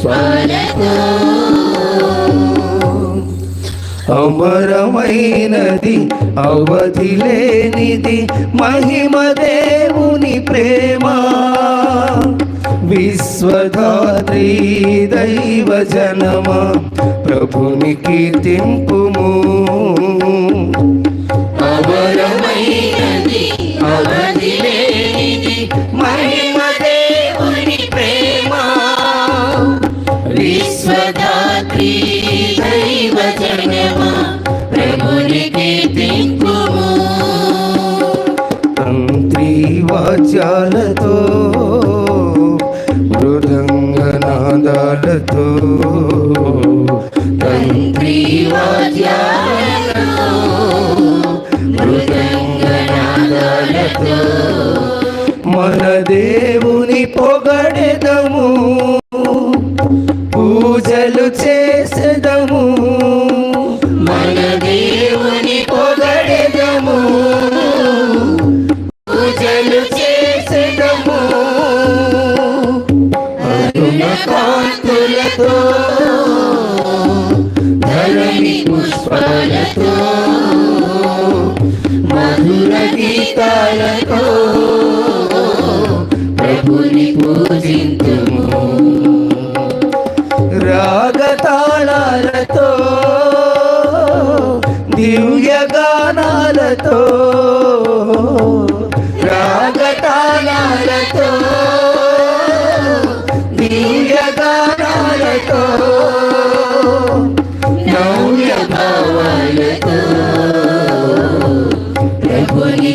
పుష్పాలతో అమరమైనది అవధి లేనిది మహిమ దేవుని ప్రేమ. విశ్వధాత్రి దైవ జనమ ప్రభుని కీర్తింపుము. అమరమైనది అవధి లేనిది మహిమ విశ్వదాత్రి దైవ జనమ ప్రభుని కీర్తింపుము గానాలతో భావాలతో ప్రభుని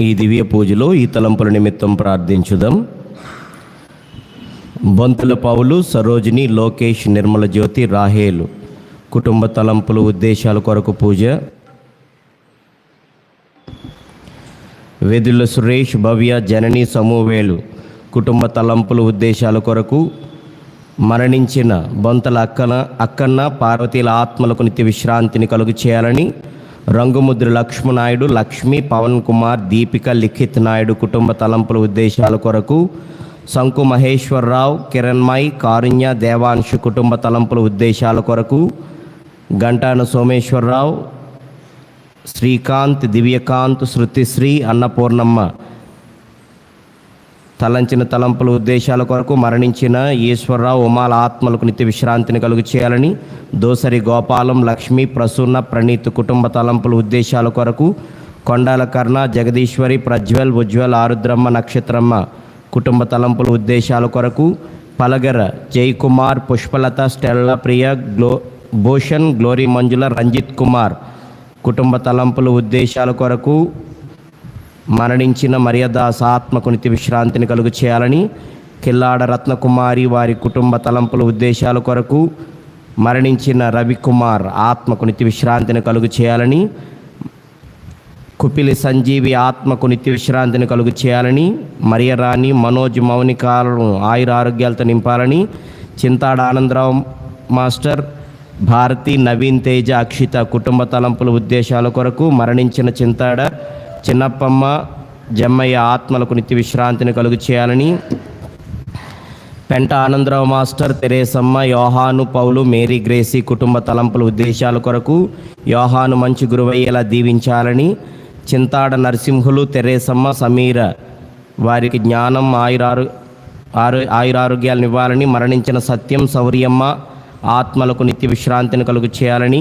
ఈ దివ్య పూజలో ఈ తలంపుల నిమిత్తం ప్రార్థించుదాం. బొంతుల పావులు సరోజిని లోకేష్ నిర్మల జ్యోతి రాహేలు. కుటుంబ తలంపులు ఉద్దేశాల కొరకు పూజ. వెదుల సురేష్ భవ్య జనని సమూవేలు కుటుంబ తలంపులు ఉద్దేశాల కొరకు మరణించిన బొంతల అక్కన అక్కన్న పార్వతీల ఆత్మలకు నిత్య విశ్రాంతిని కలుగు చేయాలని రంగుముద్ర లక్ష్మణాయుడు లక్ష్మి పవన్ కుమార్ దీపిక లిఖిత్ నాయుడు కుటుంబ తలంపుల ఉద్దేశాల కొరకు శంకు మహేశ్వరరావు కిరణ్మయ్ కారుణ్య దేవాంశు కుటుంబ తలంపుల ఉద్దేశాల కొరకు గంటాన సోమేశ్వరరావు శ్రీకాంత్ దివ్యకాంత్ శృతిశ్రీ అన్నపూర్ణమ్మ తలంచిన తలంపుల ఉద్దేశాల కొరకు మరణించిన ఈశ్వరరావు ఉమాల ఆత్మలకు నిత్య విశ్రాంతిని కలుగు చేయాలని దోసరి గోపాలం లక్ష్మి ప్రసూన్న ప్రణీత్ కుటుంబ తలంపుల ఉద్దేశాల కొరకు కొండాల కర్ణ జగదీశ్వరి ప్రజ్వల్ ఉజ్వల్ ఆరుద్రమ్మ నక్షత్రమ్మ కుటుంబ తలంపుల ఉద్దేశాల కొరకు పలగర జయకుమార్ పుష్పలత స్టెల్ల ప్రియ గ్లో భూషణ్ గ్లోరీ మంజుల రంజిత్ కుమార్. కుటుంబ తలంపుల ఉద్దేశాల కొరకు మరణించిన మర్యాదాస్ ఆత్మకు నిత్య విశ్రాంతిని కలుగు చేయాలని కిల్లాడ రత్నకుమారి వారి కుటుంబ తలంపుల ఉద్దేశాల కొరకు మరణించిన రవికుమార్ ఆత్మకు నిత్య విశ్రాంతిని కలుగు చేయాలని కుపిలి సంజీవి ఆత్మకు నిత్య విశ్రాంతిని కలుగు చేయాలని మరియరాణి మనోజ్ మౌనికాలను ఆయుర ఆరోగ్యాలతో నింపాలని చింతాడ ఆనందరావు మాస్టర్ భారతి నవీన్ తేజ అక్షిత కుటుంబ తలంపుల ఉద్దేశాల కొరకు మరణించిన చింతాడ చిన్నప్పమ్మ జమ్మయ్య ఆత్మలకు నిత్య విశ్రాంతిని కలుగు చేయాలని పెంట ఆనందరావు మాస్టర్ తెరేసమ్మ యోహాను పౌలు మేరీ గ్రేసీ కుటుంబ తలంపుల ఉద్దేశాల కొరకు యోహాను మంచి గురువయ్యేలా దీవించాలని చింతాడ నరసింహులు తెరేసమ్మ సమీర వారికి జ్ఞానం ఆయురారు ఆరు ఆయురారోగ్యాలను ఇవ్వాలని మరణించిన సత్యం సౌర్యమ్మ ఆత్మలకు నిత్య విశ్రాంతిని కలుగు చేయాలని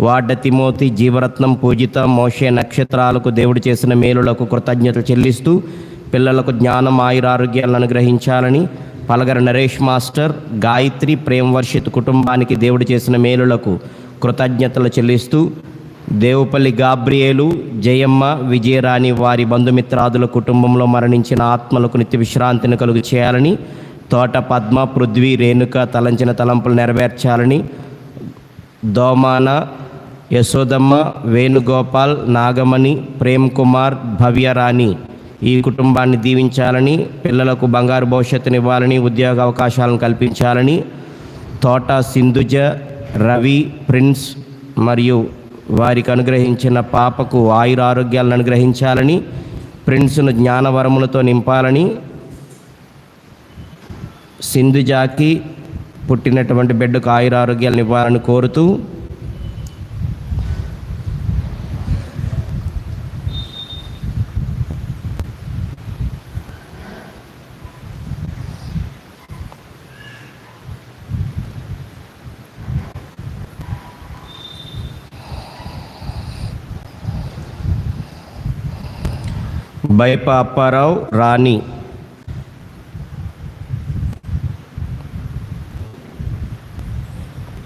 వాడ్డ తిమోతి జీవరత్నం పూజిత మోషే నక్షత్రాలకు దేవుడు చేసిన మేలులకు కృతజ్ఞతలు చెల్లిస్తూ పిల్లలకు జ్ఞానం ఆయురారోగ్యాలను అనుగ్రహించాలని పలగర నరేష్ మాస్టర్ గాయత్రి ప్రేమవర్షిత్ కుటుంబానికి దేవుడు చేసిన మేలులకు కృతజ్ఞతలు చెల్లిస్తూ దేవుపల్లి గాబ్రియేలు జయమ్మ విజయరాణి వారి బంధుమిత్రాదుల కుటుంబంలో మరణించిన ఆత్మలకు నిత్య విశ్రాంతిని కలుగు చేయాలని తోట పద్మ పృథ్వీ రేణుక తలంచిన తలంపులు నెరవేర్చాలని దోమాన యశోదమ్మ వేణుగోపాల్ నాగమణి ప్రేమ్ కుమార్ భవ్యరాణి ఈ కుటుంబాన్ని దీవించాలని పిల్లలకు బంగారు భవిష్యత్తునివ్వాలని ఉద్యోగ అవకాశాలను కల్పించాలని తోట సింధుజ రవి ప్రిన్స్ మరియు వారికి అనుగ్రహించిన పాపకు ఆయుర ఆరోగ్యాలను అనుగ్రహించాలని ప్రిన్స్ను జ్ఞానవరములతో నింపాలని సింధుజాకి పుట్టినటువంటి బిడ్డకు ఆయురారోగ్యాలను ఇవ్వాలని కోరుతూ బైప అప్పారావు రాణి.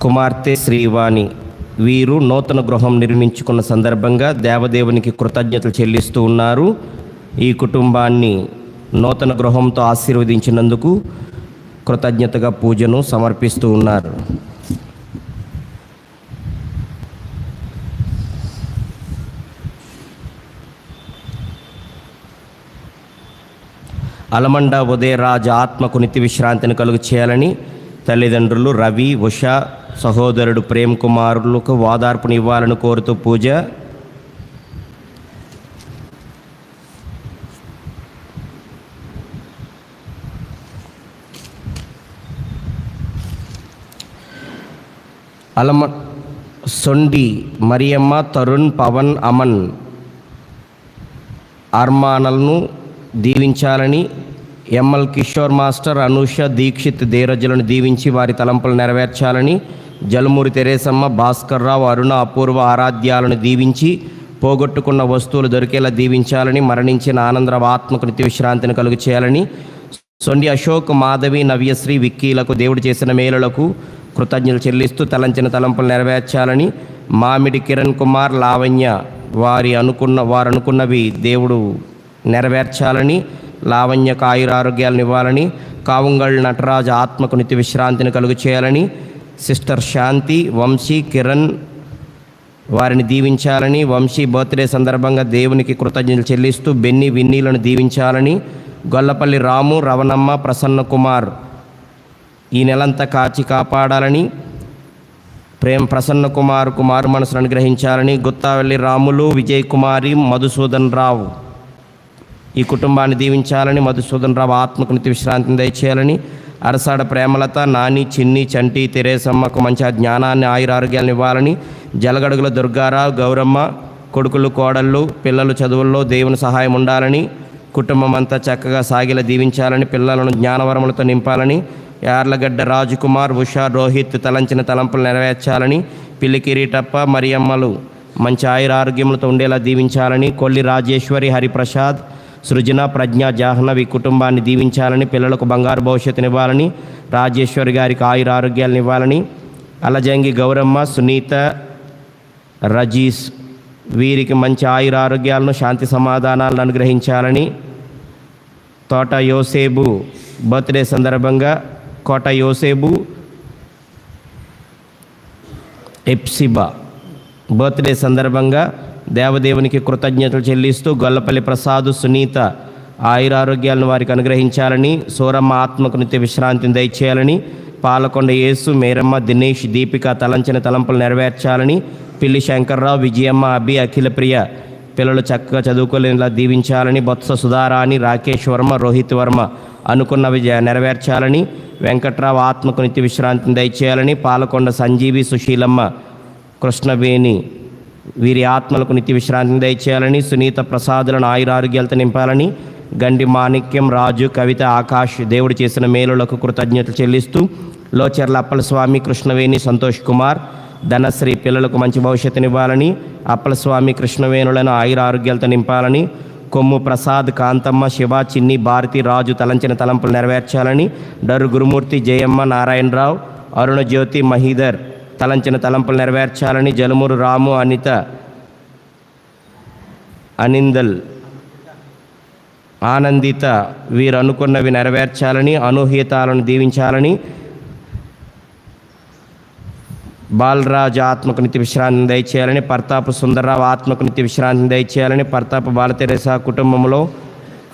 కుమార్తె శ్రీవాణి. వీరు నూతన గృహం నిర్మించుకున్న సందర్భంగా దేవదేవునికి కృతజ్ఞతలు చెల్లిస్తూ ఉన్నారు. ఈ కుటుంబాన్ని నూతన గృహంతో ఆశీర్వదించినందుకు కృతజ్ఞతగా పూజను సమర్పిస్తూ ఉన్నారు. అలమండ ఉదయరాజ ఆత్మకు నిత్య విశ్రాంతిని కలుగు చేయాలని తల్లిదండ్రులు రవి ఉష సహోదరుడు ప్రేమ్ కుమారులకు ఓదార్పునివ్వాలని కోరుతూ పూజ. అలమ సొండి మరియమ్మ తరుణ్ పవన్ అమన్ అర్మానల్ను దీవించాలని M L Kishore master Anusha Dikshith ధీరజులను దీవించి వారి తలంపులు నెరవేర్చాలని జలమూరి తెరేసమ్మ భాస్కర్ రావు అరుణ అపూర్వ ఆరాధ్యాలను దీవించి పోగొట్టుకున్న వస్తువులు దొరికేలా దీవించాలని మరణించిన ఆనందరావు ఆత్మకు నిత్య విశ్రాంతిని కలుగు చేయాలని సొండి అశోక్ మాధవి నవ్యశ్రీ విక్కీలకు దేవుడు చేసిన మేలులకు కృతజ్ఞతలు చెల్లిస్తూ తలంచిన తలంపులు నెరవేర్చాలని మామిడి కిరణ్ కుమార్ లావణ్య వారి అనుకున్న వారు అనుకున్నవి దేవుడు నెరవేర్చాలని లావణ్యకు ఆయురారోగ్యాలను ఇవ్వాలని కావుంగళ్ నటరాజు ఆత్మకు నిత్య విశ్రాంతిని కలుగు చేయాలని సిస్టర్ శాంతి వంశీ కిరణ్ వారిని దీవించాలని వంశీ బర్త్డే సందర్భంగా దేవునికి కృతజ్ఞతలు చెల్లిస్తూ బెన్ని విన్నీలను దీవించాలని గొల్లపల్లి రాము రవణమ్మ ప్రసన్న కుమార్ ఈ నెలంతా కాచి కాపాడాలని ప్రేమ్ ప్రసన్న కుమార్ కుమారు మనసును అనుగ్రహించాలని గుత్తావెల్లి రాములు విజయ్ కుమారి మధుసూదన్ రావు. ఈ కుటుంబాన్ని దీవించాలని మధుసూదన్ రావు ఆత్మకృతి విశ్రాంతిని దయచేయాలని అరసాడ ప్రేమలత నాని చిన్ని చంటి తెరేసమ్మకు మంచి జ్ఞానాన్ని ఆయురారోగ్యాలను ఇవ్వాలని జలగడుగుల దుర్గారావు గౌరమ్మ కొడుకులు కోడళ్ళు పిల్లలు చదువుల్లో దేవుని సహాయం ఉండాలని కుటుంబం అంతా చక్కగా సాగిలా దీవించాలని పిల్లలను జ్ఞానవరములతో నింపాలని యార్లగడ్డ రాజకుమార్ ఉషా రోహిత్ తలంచిన తలంపులు నెరవేర్చాలని పిల్లి కిరీటప్ప మరియమ్మలు మంచి ఆయుర ఆరోగ్యములతో ఉండేలా దీవించాలని కొల్లి రాజేశ్వరి హరిప్రసాద్ సృజన ప్రజ్ఞ జాహ్నవి కుటుంబాన్ని దీవించాలని పిల్లలకు బంగారు భవిష్యత్తునివ్వాలని రాజేశ్వరి గారికి ఆయుర ఆరోగ్యాలను ఇవ్వాలని అలజంగి గౌరమ్మ సునీత రజీస్ వీరికి మంచి ఆయుర ఆరోగ్యాలను శాంతి సమాధానాలను అనుగ్రహించాలని తోట యోసేబు బర్త్డే సందర్భంగా కోట యోసేబు ఎప్సిబా బర్త్డే సందర్భంగా దేవదేవునికి కృతజ్ఞతలు చెల్లిస్తూ గొల్లపల్లి ప్రసాద్ సునీత ఆయురారోగ్యాలను వారికి అనుగ్రహించాలని సూరమ్మ ఆత్మకు నిత్య విశ్రాంతిని దయచేయాలని పాలకొండ యేసు మేరమ్మ దినేష్ దీపిక తలంచిన తలంపులు నెరవేర్చాలని పిల్లి శంకర్రావు విజయమ్మ అభి అఖిలప్రియ పిల్లలు చక్కగా చదువుకోలేనిలా దీవించాలని బొత్స సుధారాణి రాకేష్ వర్మ రోహిత్ వర్మ అనుకున్నవి నెరవేర్చాలని వెంకట్రావు ఆత్మకు నిత్య విశ్రాంతిని దయచేయాలని పాలకొండ సంజీవి సుశీలమ్మ కృష్ణవేణి వీరి ఆత్మలకు నిత్య విశ్రాంతిని దయచేయాలని సునీత ప్రసాదులను ఆయురారోగ్యాలతో నింపాలని గండి మాణిక్యం రాజు కవిత ఆకాష్ దేవుడు చేసిన మేలులకు కృతజ్ఞతలు చెల్లిస్తూ లోచర్ల అప్పల స్వామి కృష్ణవేణి సంతోష్ కుమార్ ధనశ్రీ పిల్లలకు మంచి భవిష్యత్తునివ్వాలని అప్పలస్వామి కృష్ణవేణులను ఆయుర ఆరోగ్యాలతో నింపాలని కొమ్ము ప్రసాద్ కాంతమ్మ శివ చిన్ని భారతి రాజు తలంచిన తలంపులు నెరవేర్చాలని డరు గురుమూర్తి జయమ్మ నారాయణరావు అరుణ జ్యోతి మహీధర్ తలంచిన తలంపులు నెరవేర్చాలని జలుమూరు రాము అనిత అనిందల్ ఆనందిత వీరు అనుకున్నవి నెరవేర్చాలని అనూహ్యతాలను దీవించాలని బాలరాజ్ ఆత్మకు నిత్య విశ్రాంతిని దయచేయాలని పర్తాపు సుందరరావు ఆత్మకు నిత్య విశ్రాంతిని దయచేయాలని పర్తాపు బాలతెరస కుటుంబంలో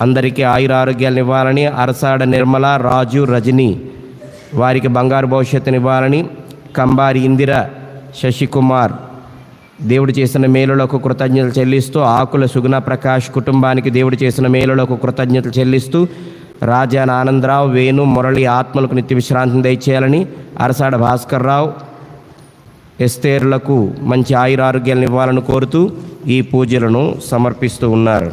అందరికీ ఆయురారోగ్యాలను ఇవ్వాలని అరసాడ నిర్మల రాజు రజని వారికి బంగారు భవిష్యత్తునివ్వాలని కంబారి ఇందిర శశికుమార్. దేవుడు చేసిన మేలులకు కృతజ్ఞతలు చెల్లిస్తూ ఆకుల సుగుణ ప్రకాష్ కుటుంబానికి దేవుడు చేసిన మేలులకు కృతజ్ఞతలు చెల్లిస్తూ రాజాన్ ఆనందరావు వేణు మురళి ఆత్మలకు నిత్య విశ్రాంతిని దయచేయాలని అరసాడ భాస్కర్రావు ఎస్తేర్లకు మంచి ఆయురారోగ్యాలను ఇవ్వాలని కోరుతూ ఈ పూజలను సమర్పిస్తూ ఉన్నారు.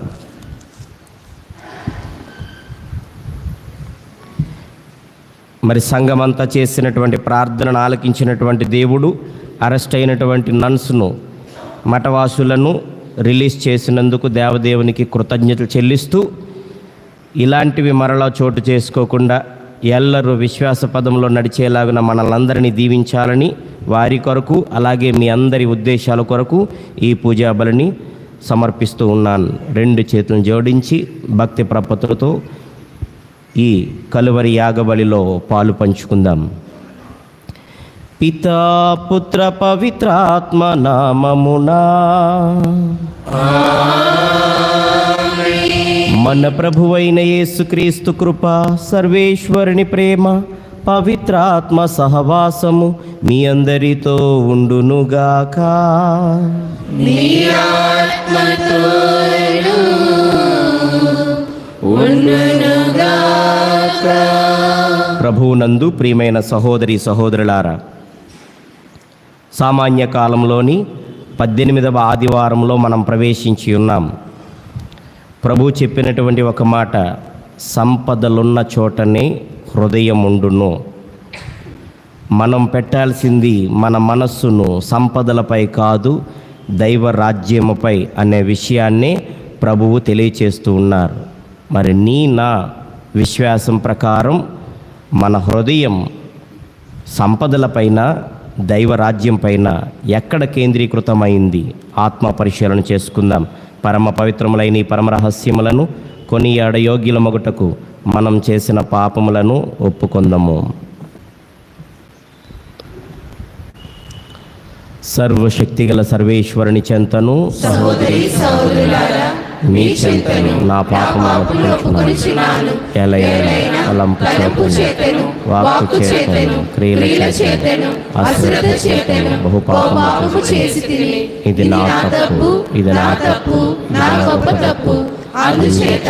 మరి సంఘమంతా చేసినటువంటి ప్రార్థనను ఆలకించినటువంటి దేవుడు అరెస్ట్ అయినటువంటి నన్స్ను మఠవాసులను రిలీజ్ చేసినందుకు దేవదేవునికి కృతజ్ఞతలు చెల్లిస్తూ ఇలాంటివి మరలా చోటు చేసుకోకుండా ఎల్లరూ విశ్వాస పదంలో నడిచేలాగున మనలందరినీ దీవించాలని వారి కొరకు అలాగే మీ అందరి ఉద్దేశాల కొరకు ఈ పూజాబలిని సమర్పిస్తూ ఉన్నాను. రెండు చేతులను జోడించి భక్తి ప్రపత్తులతో ఈ కలువరి యాగబలిలో పాలు పంచుకుందాం. పితా పుత్ర పవిత్రాత్మ నామమునా. మన ప్రభువైన యేసుక్రీస్తు కృప సర్వేశ్వరుని ప్రేమ పవిత్రాత్మ సహవాసము మీ అందరితో ఉండునుగాక. ప్రభువునందు ప్రియమైన సహోదరి సహోదరులారా సామాన్య కాలంలోని పద్దెనిమిదవ ఆదివారంలో మనం ప్రవేశించి ఉన్నాం. ప్రభు చెప్పినటువంటి ఒక మాట సంపదలున్న చోటనే హృదయం ఉండును మనం పెట్టాల్సింది మన మనస్సును సంపదలపై కాదు దైవ రాజ్యముపై అనే విషయాన్నే ప్రభువు తెలియచేస్తూ ఉన్నారు. మరి నీ నా విశ్వాసం ప్రకారం మన హృదయం సంపదలపైన దైవరాజ్యం పైన ఎక్కడ కేంద్రీకృతమైంది? ఆత్మ పరిశీలన చేసుకుందాం. పరమ పవిత్రములైన ఈ పరమ రహస్యములను కొనియాడ యోగ్యుల మొగుటకు మనం చేసిన పాపములను ఒప్పుకుందాము. సర్వశక్తిగల సర్వేశ్వరుని చెంతను సహోదరి సహోదరులారా మీ చెంతను నా పాపములను ఒప్పుకొనుచున్నాను. ఎలయన తలంపు చేతను వాక్కు చేతను క్రియల చేతను అశ్రద్ధ చేతను బహుపాపము చేసి ఇది నా తప్పు ఇది నా తప్పు నా గొప్ప తప్పు అందుచేత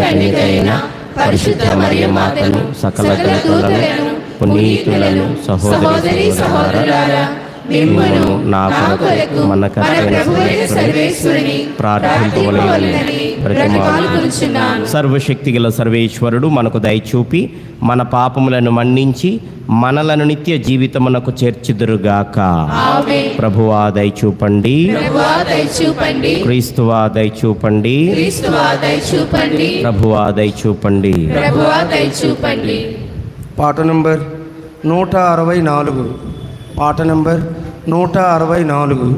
కన్యకైన పరిశుద్ధ మరియ మాతను సకల దూతలను పునీతులను సహోదరి సహోదరులారా మిమ్మను నా కొరకు మన ప్రార్థింపవలెనని. సర్వశక్తి గల సర్వేశ్వరుడు మనకు దయచూపి మన పాపములను మన్నించి మనలను నిత్య జీవితమునకు చేర్చుదురుగాక. ఆమేన్. ప్రభువా దయచూపండి. క్రీస్తువా దయచూపండి. ప్రభువా దయచూపండి. పాట నంబర్ నూట అరవై నాలుగు. పాట నంబర్ నూట అరవై నాలుగు.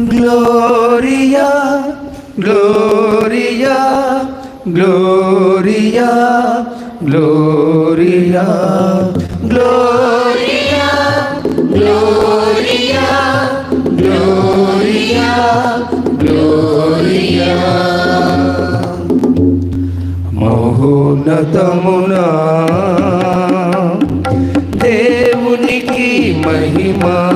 Gloria Gloria Gloria Gloria. Gloria Gloria. Gloria ఉన్నతమునా. దేవునికి మహిమా.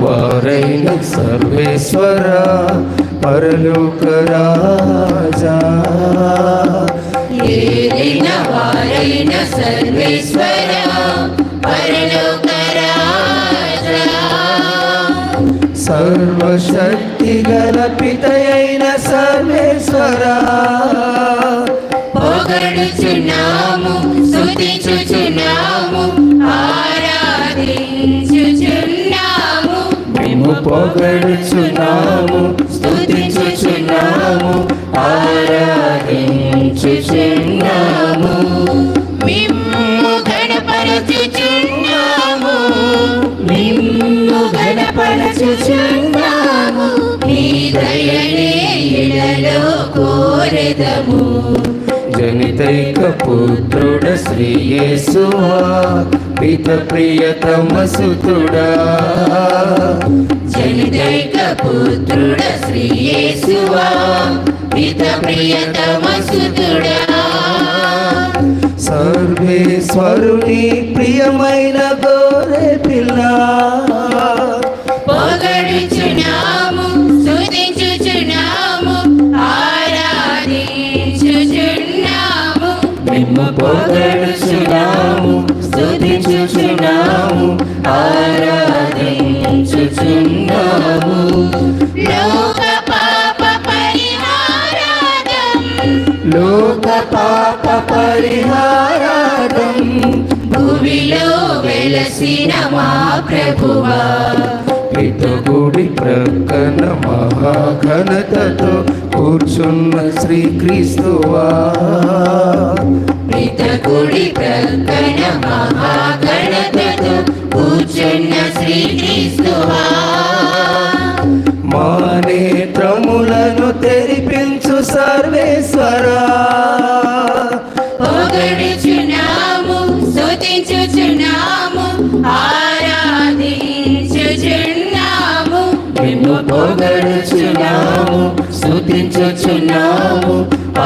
వారైన సర్వేశ్వర పరలోక రాజా ఏలిన వారైన సర్వేశ్వర పరలోక రాజా సర్వశక్తి గల పితయైన సర్వేశ్వర పొగడుచున్నాము స్తుతించుచున్నాము ఆరాధించుచున్నాము మేము పొగడుచున్నాము స్థుతించుచున్నాము ఆరాధించుచున్నాము. మిమ్ము గణపరచుచున్నాము. మిమ్ము గణపరచుచున్నాము. నీ దయనే ఇలలో కోరెదము. జనితైక పుత్రుడ శ్రీ యేసువా పిత ప్రియతమ సుతుడా. జనితైక పుత్రుడ శ్రీ యేసువా పిత ప్రియతమ సుతుడా. సర్వేశ్వరుని ప్రియమైన గోరె పిల్ల. పొగడుచున్నాము స్తుతించుచున్నాము ఆరాధించుచున్నాము. మేము పొగడుచున్నాము స్తుతించుచున్నాము ఆరాధించుచున్నాము. లోక లోక పాప పరిహారార్థం భూమిలో వెలసిన మా ప్రభువా పితగుడి ప్రక్కన మహాఘనతతో కూర్చున్న శ్రీక్రీస్తువా పితకుడి ప్రక్కన మహాగణతతో కూర్చున్న శ్రీక్రీస్తువా మా నేత్రములను తెరిపించు సర్వేశ్వరా. పొగడుచున్నాము స్తుతించుచున్నాము ఆరాధించుచున్నాము మేము పొగడుచున్నాము స్తుతించుచున్నాము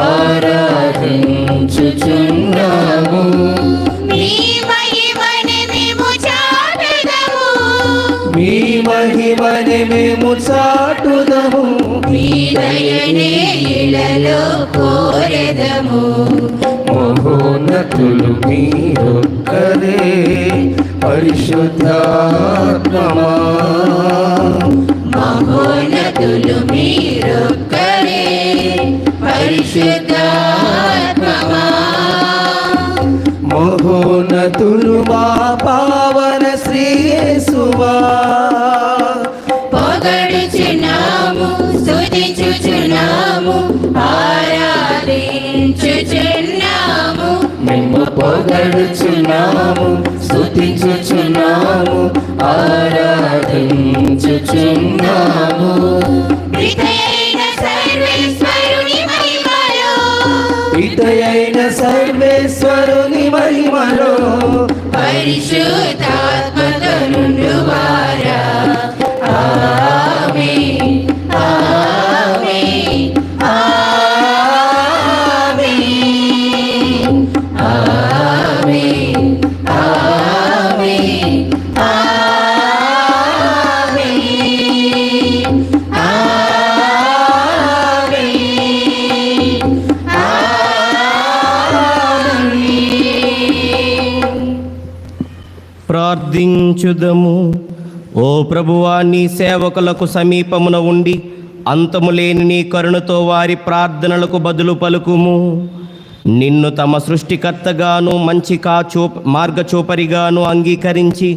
ఆరాధించుచున్నాము మీ మహిమని మేము చాటుదము. దయనే ఇలలో కోరెదము. మహోన్నతులు మీరొక్కరే పరిశుద్ధాత్మమా. మహోన్నతులు మీరొక్కరే పరిశుద్ధాత్మమా. మహోన్నతులు మా పావన శ్రీయేసువా. పొగడుచున్నాము స్తుతించుచున్నాము ఆరాధించుచున్నాము. మేము పొగడుచున్నాము స్తుతించుచున్నాము ఆరాధించుచున్నాము. ప్రితయైన సర్వేశ్వరుని మహిమలో. పరిశుద్ధాత్మతో నుండువారా. ఆమేన్ ఆమేన్. ప్రార్థించుదము ఓ ప్రభువా నీ సేవకులకు సమీపమున ఉండి అంతము లేని నీ కరుణతో వారి ప్రార్థనలకు బదులు పలుకుము. నిన్ను తమ సృష్టికర్తగాను మంచి కాచూ మార్గచూపరిగాను అంగీకరించి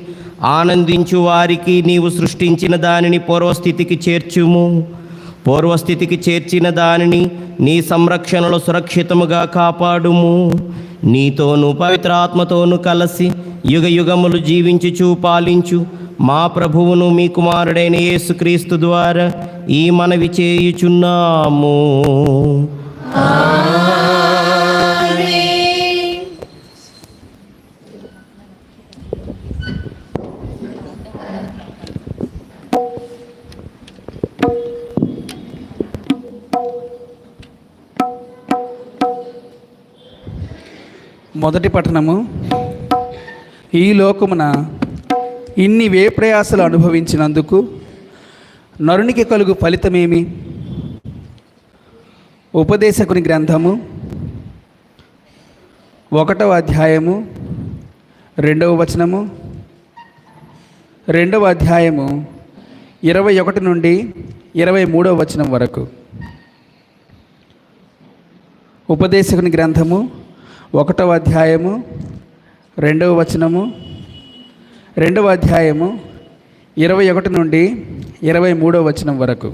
ఆనందించు వారికి నీవు సృష్టించిన దానిని పూర్వస్థితికి చేర్చుము. పూర్వస్థితికి చేర్చిన దానిని నీ సంరక్షణలో సురక్షితముగా కాపాడుము. నీతోను పవిత్రాత్మతోను కలసి యుగ యుగములు జీవించుచు పాలించు. మా ప్రభువును మీ కుమారుడైన యేసుక్రీస్తు ద్వారా ఈ మనవి చేయుచున్నాము. మొదటి పట్టణము ఈ లోకమున ఇన్ని వేప్రయాసలు అనుభవించినందుకు నరునికి కలుగు ఫలితమేమి? ఉపదేశకుని గ్రంథము ఒకటవ అధ్యాయము రెండవ వచనము రెండవ అధ్యాయము ఇరవై ఒకటి నుండి ఇరవై మూడవ వచనం వరకు. ఉపదేశకుని గ్రంథము ఒకటవ అధ్యాయము రెండవ వచనము రెండవ అధ్యాయము ఇరవై ఒకటి నుండి ఇరవై మూడవ వచనం వరకు.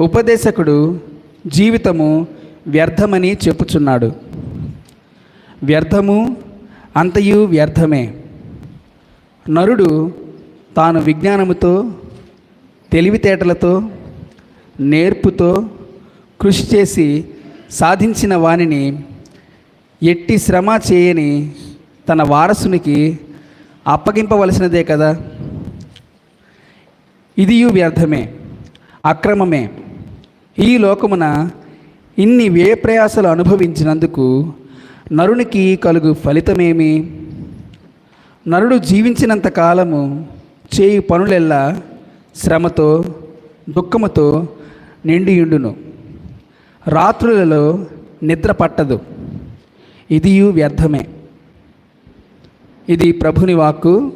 ఉపదేశకుడు జీవితము వ్యర్థమని చెప్పుచున్నాడు. వ్యర్థము అంతయు వ్యర్థమే. నరుడు తాను విజ్ఞానముతో తెలివితేటలతో నేర్పుతో కృషి చేసి సాధించిన వానిని ఎట్టి శ్రమ చేయని తన వారసునికి అప్పగింపవలసినదే కదా? ఇదియు వ్యర్థమే అక్రమమే. ఈ లోకమున ఇన్ని వ్యయప్రయాసలు అనుభవించినందుకు నరునికి కలుగు ఫలితమేమి? నరుడు జీవించినంత కాలము చేయి పనులెల్లా శ్రమతో దుఃఖముతో నిండియుండును. రాత్రులలో నిద్ర పట్టదు. ఇది వ్యర్థమే. ఇది ప్రభుని వాక్కు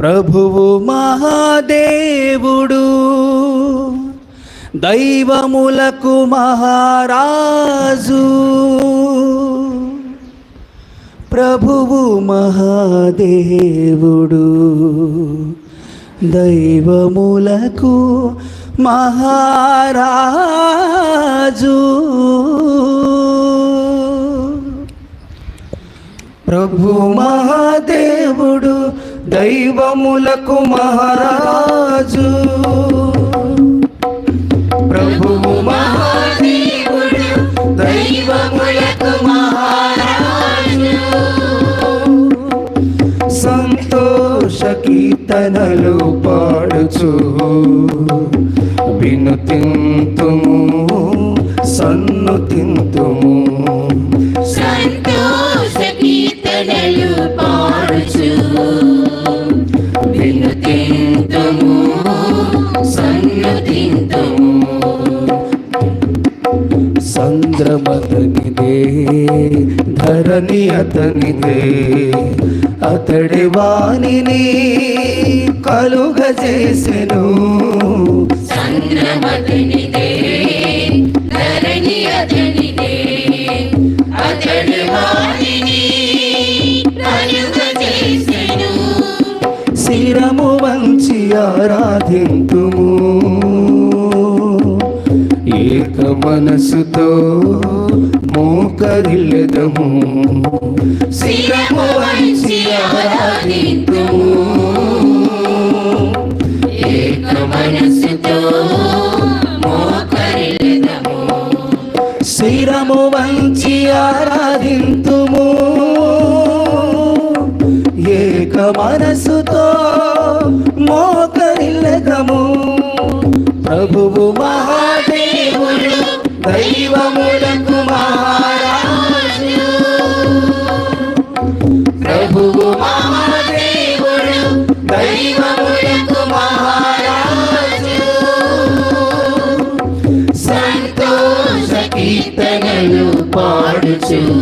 ప్రభువు మహాదేవుడు. దైవములకు మహారాజు. ప్రభువు మహాదేవుడు. దైవములకు మహారాజు. ప్రభు మహాదేవుడు. దైవములకు మహారాజు. ప్రభువు మహాదేవుడు దైవములకు మహారాజు. సంతోష కీర్తనలు పాడుచు వినుతింతుము సన్ను తింతుము. సంతోష కీర్తనలు సంద్రమతనిదే ధరణి అతనిదే. అతడి అతడి వాణిని కలుగజేసెను. శిరము వంచి ఆరాధింతుము. ఏక మనసుతో మోకరిల్లెదము శిరము వంచి ఆరాధింతుము ఏక మనసుతో మోకరిల్లెదము శిరము వంచి ఆరాధింతుము ఏక మనసుతో మోకరిల్లెదము ప్రభువు దేవుడు దైవములకు మహారాజు. ప్రభువు మహాదేవుడు దైవములకు మహారాజు. సంతోష కీర్తనలు పాడుచు.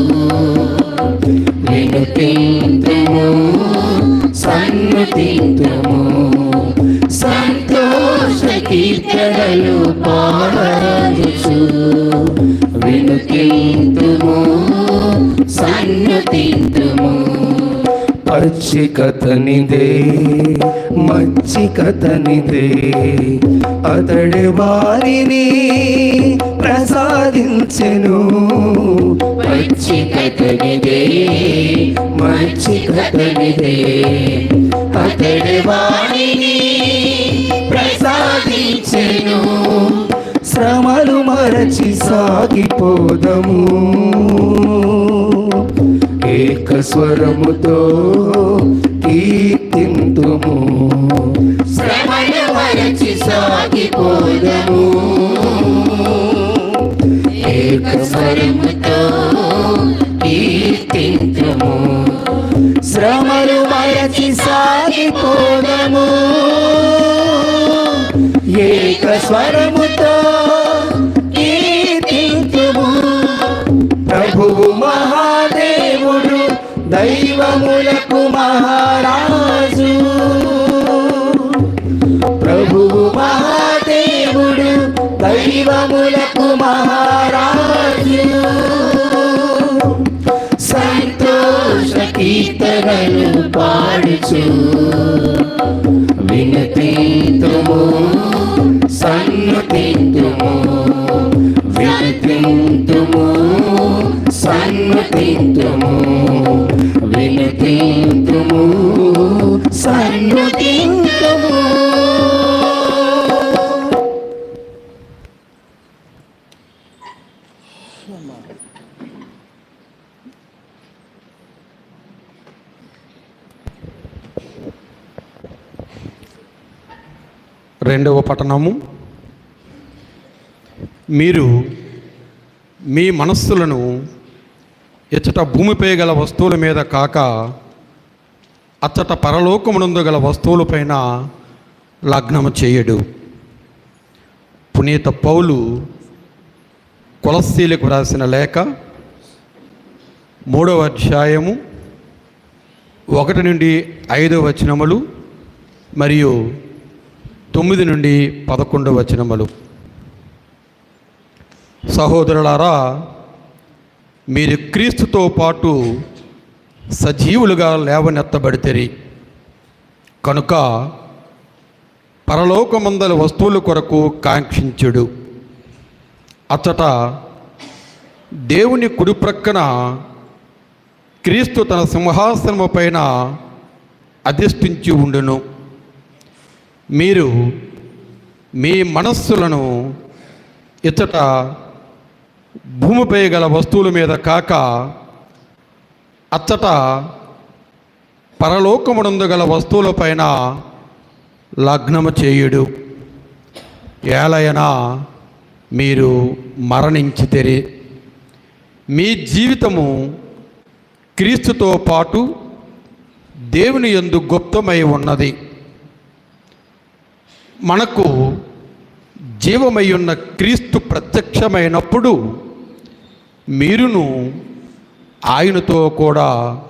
మంచి కథనిదే మంచి కథనిదే. అతడి వారిని ప్రసాదించెను. మంచి కథనిదే మంచి కథనిదే. అతడి వారిని ప్రసాదించెను. శ్రమలు మరచి సాగిపోదము. ఏక స్వరముతో కీర్తింతుము. శ్రమను మరచి సాగిపోదము ఏక స్వరముతో కీర్తింతుము. శ్రమలు మరచి సాగిపోదము ఏక దైవములకు మహారాజు. ప్రభువు మహాదేవుడు దైవములకు మహారాజు. సంతోష కీర్తనలు పాడుచు. వినతింతుము సన్నుతింతుము వినతింతుము సన్నుతింతుము. వినతింతుము సన్నుతింతుము రెండవ పట్టణము. మీరు మీ మనస్సులను ఇచ్చట భూమిపై గల వస్తువుల మీద కాక అచ్చట పరలోకమునందు గల వస్తువులపైన లగ్నము చేయడు. పునీత పౌలు కొలస్తీలకు రాసిన లేఖ మూడవ అధ్యాయము ఒకటి నుండి ఐదవ వచనములు మరియు తొమ్మిది నుండి పదకొండు వచనములు. సహోదరులారా మీరు క్రీస్తుతో పాటు సజీవులుగా లేవనెత్తబడితేరి. కనుక పరలోకమందల వస్తువుల కొరకు కాంక్షించుడు. అచ్చట దేవుని కుడి ప్రక్కన క్రీస్తు తన సింహాసనము పైన అధిష్ఠించి ఉండును. మీరు మీ మనస్సులను ఇచ్చట భూమిపై గల వస్తువుల మీద కాక అచ్చట పరలోకమునందు గల వస్తువులపైన లగ్నము చేయుడు. ఏలయనా మీరు మరణించితేరి. మీ జీవితము క్రీస్తుతో పాటు దేవుని ఎందు గుప్తమై ఉన్నది. మనకు జీవమై ఉన్న క్రీస్తు ప్రత్యక్షమైనప్పుడు మీరును ఆయనతో కూడా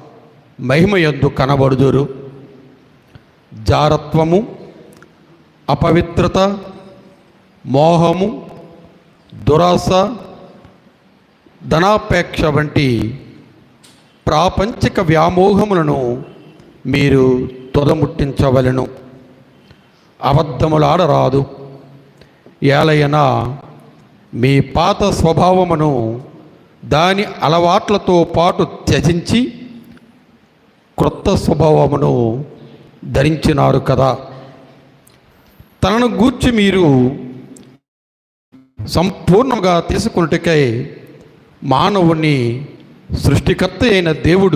మహిమయందు కనబడుదురు. జారత్వము అపవిత్రత మోహము దురాశ ధనాపేక్ష వంటి ప్రాపంచిక వ్యామోహములను మీరు తొదముట్టించవలను. అబద్ధములాడరాదు. ఏలయనా మీ పాత స్వభావమును దాని అలవాట్లతో పాటు త్యజించి క్రొత్త స్వభావమును ధరించినారు కదా. తనను గూర్చి మీరు సంపూర్ణంగా తీసుకున్నట్టుకై మానవుని సృష్టికర్త అయిన దేవుడు